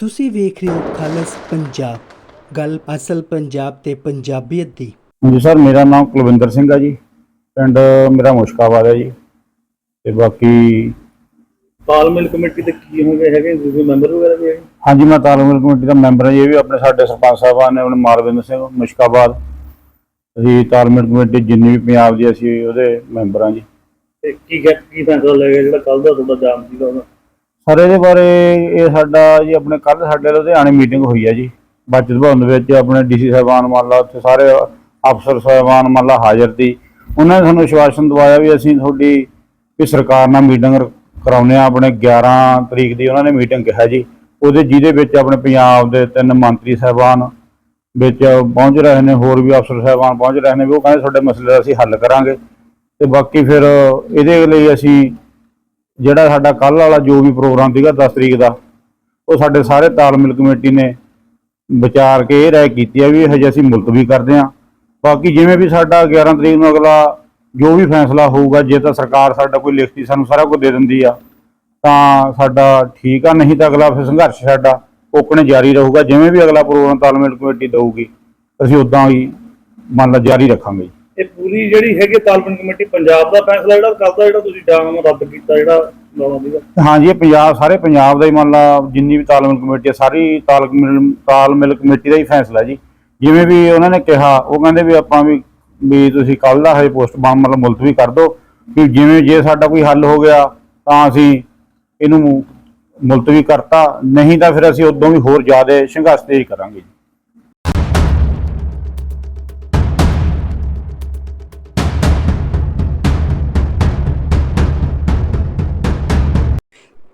ਤੁਸੀਂ ਵੇਖ ਰਹੇ ਹੋ ਖਾਲਸ ਪੰਜਾਬ। ਗੱਲ ਅਸਲ ਪੰਜਾਬ ਤੇ ਪੰਜਾਬੀਅਤ ਦੀ। ਹਾਂਜੀ ਸਰ ਮੇਰਾ ਨਾਮ ਕੁਲਵਿੰਦਰ ਸਿੰਘ ਆ ਜੀ। ਪਿੰਡ ਮੇਰਾ ਮੁਸ਼ਕਾਬਾਦ ਹੈ ਜੀ। ਤੇ ਬਾਕੀ ਤਾਲਮੇਲ ਕਮੇਟੀ ਦੇ ਕੀ ਹੋਗੇ ਹੈਗੇ? ਤੁਸੀਂ ਮੈਂਬਰ ਵਗੈਰਾ ਵੀ ਹੈਗੇ? ਹਾਂਜੀ ਮੈਂ ਤਾਲਮੇਲ ਕਮੇਟੀ ਦਾ ਮੈਂਬਰ ਹਾਂ ਜੀ। ਇਹ ਵੀ ਆਪਣੇ ਸਾਡੇ ਸਰਪੰਚ ਸਾਹਿਬਾਨ ਨੇ ਆਪਣੇ ਮਾਲਵਿੰਦਰ ਸਿੰਘ ਮੁਸ਼ਕਾਬਾਦ। ਅਸੀਂ ਤਾਲਮੇਲ ਕਮੇਟੀ ਜਿੰਨੀ ਵੀ ਪੰਜਾਬ ਦੀ ਅਸੀਂ ਉਹਦੇ ਮੈਂਬਰ ਹਾਂ ਜੀ। ਤੇ ਕੀ ਗੱਲ ਕੀ ਫੈਸਲਾ ਲੈ ਗਿਆ ਜਿਹੜਾ ਕੱਲ ਦਾ ਤੁਹਾਡਾ ਜਾਮ ਸੀਗਾ ਉਹਦਾ? ਸਰ, ਇਹਦੇ ਬਾਰੇ ਇਹ ਸਾਡਾ ਜੀ, ਆਪਣੇ ਕੱਲ ਸਾਡੇ ਲੁਧਿਆਣੇ ਮੀਟਿੰਗ ਹੋਈ ਹੈ ਜੀ। ਬਚਤ ਭਵਨ ਦੇ ਵਿੱਚ ਆਪਣੇ ਡੀਸੀ ਸਾਹਿਬਾਨ ਮੰਨ ਉੱਥੇ ਸਾਰੇ ਅਫਸਰ ਸਾਹਿਬਾਨ ਮੰਨ ਹਾਜ਼ਰ ਸੀ। ਉਹਨਾਂ ਨੇ ਸਾਨੂੰ ਵਿਸ਼ਵਾਸਨ ਦਵਾਇਆ ਵੀ ਅਸੀਂ ਤੁਹਾਡੀ ਵੀ ਸਰਕਾਰ ਨਾਲ ਮੀਟਿੰਗ ਕਰਾਉਨੇ ਆ ਆਪਣੇ 11 ਤਰੀਕ ਦੀ ਉਹਨਾਂ ਨੇ ਮੀਟਿੰਗ ਕਿਹਾ ਜੀ। ਉਹਦੇ ਜਿਹਦੇ ਵਿੱਚ ਆਪਣੇ ਪੰਜਾਬ ਦੇ ਤਿੰਨ ਮੰਤਰੀ ਸਾਹਿਬਾਨ ਵਿੱਚ ਪਹੁੰਚ ਰਹੇ ਨੇ, ਹੋਰ ਵੀ ਅਫਸਰ ਸਾਹਿਬਾਨ ਪਹੁੰਚ ਰਹੇ ਨੇ, ਵੀ ਉਹ ਕਹਿੰਦੇ ਤੁਹਾਡੇ ਮਸਲੇ ਦਾ ਅਸੀਂ ਹੱਲ ਕਰਾਂਗੇ। ਤੇ ਬਾਕੀ ਫਿਰ ਇਹਦੇ ਲਈ ਅਸੀਂ ਜਿਹੜਾ ਸਾਡਾ ਕੱਲ ਵਾਲਾ ਜੋ ਵੀ ਪ੍ਰੋਗਰਾਮ ਸੀਗਾ 10 ਤਰੀਕ ਦਾ, ਉਹ ਸਾਡੇ ਸਾਰੇ ਤਾਲਮੇਲ ਕਮੇਟੀ ਨੇ ਵਿਚਾਰ ਕੇ ਇਹ ਰਾਏ ਕੀਤੀ ਆ ਵੀ ਹਜੇ ਅਸੀਂ ਮੁਲਤਵੀ ਕਰਦੇ ਹਾਂ। ਬਾਕੀ ਜਿਵੇਂ ਵੀ ਸਾਡਾ 11 ਤਰੀਕ ਨੂੰ ਅਗਲਾ ਜੋ ਵੀ ਫੈਸਲਾ ਹੋਊਗਾ, ਜੇ ਤਾਂ ਸਰਕਾਰ ਸਾਡਾ ਕੋਈ ਲਿਖਤੀ ਸਾਨੂੰ ਸਾਰਾ ਕੁਝ ਦੇ ਦਿੰਦੀ ਆ, ਤਾਂ ਸਾਡਾ ਠੀਕ ਆ। ਨਹੀਂ ਤਾਂ ਅਗਲਾ ਫਿਰ ਸੰਘਰਸ਼ ਸਾਡਾ ਓਕਣੇ ਜਾਰੀ ਰਹੂਗਾ। ਜਿਵੇਂ ਵੀ ਅਗਲਾ ਪ੍ਰੋਗਰਾਮ ਤਾਲਮੇਲ ਕਮੇਟੀ ਦੇਊਗੀ, ਅਸੀਂ ਉਦਾਂ ਹੀ ਮੰਨ ਲਾ ਜਾਰੀ ਰੱਖਾਂਗੇ ਜੀ। ਇਹ ਪੂਰੀ ਜਿਹੜੀ ਹੈਗੀ ਤਾਲਮੇਲ ਕਮੇਟੀ ਪੰਜਾਬ ਦਾ ਫੈਸਲਾ ਜਿਹੜਾ ਕੱਲ ਜਿਹੜਾ ਤੁਸੀਂ ਜਾਮ ਰੱਦ ਕੀਤਾ ਜਿਹੜਾ ਲਾਉਣਾ ਸੀਗਾ। ਹਾਂਜੀ, ਇਹ ਪੰਜਾਬ, ਸਾਰੇ ਪੰਜਾਬ ਦਾ ਹੀ ਮੰਨ ਲਾ ਜਿੰਨੀ ਵੀ ਤਾਲਮੇਲ ਕਮੇਟੀ ਹੈ ਸਾਰੀ ਤਾਲਮੇਲ ਤਾਲਮੇਲ ਕਮੇਟੀ ਦਾ ਹੀ ਫੈਸਲਾ ਜੀ। ਜਿਵੇਂ ਵੀ ਉਹਨਾਂ ਨੇ ਕਿਹਾ, ਉਹ ਕਹਿੰਦੇ ਵੀ ਆਪਾਂ ਵੀ ਵੀ ਤੁਸੀਂ ਕੱਲ ਦਾ ਹਜੇ ਪੋਸਟ ਬਣ, ਮਤਲਬ ਮੁਲਤਵੀ ਕਰ ਦਿਓ ਕਿ ਜਿਵੇਂ ਜੇ ਸਾਡਾ ਕੋਈ ਹੱਲ ਹੋ ਗਿਆ, ਤਾਂ ਅਸੀਂ ਇਹਨੂੰ ਮੁਲਤਵੀ ਕਰਤਾ, ਨਹੀਂ ਤਾਂ ਫਿਰ ਅਸੀਂ ਉਦੋਂ ਵੀ ਹੋਰ ਜ਼ਿਆਦਾ ਸੰਘਰਸ਼ ਤੇਜ਼ ਕਰਾਂਗੇ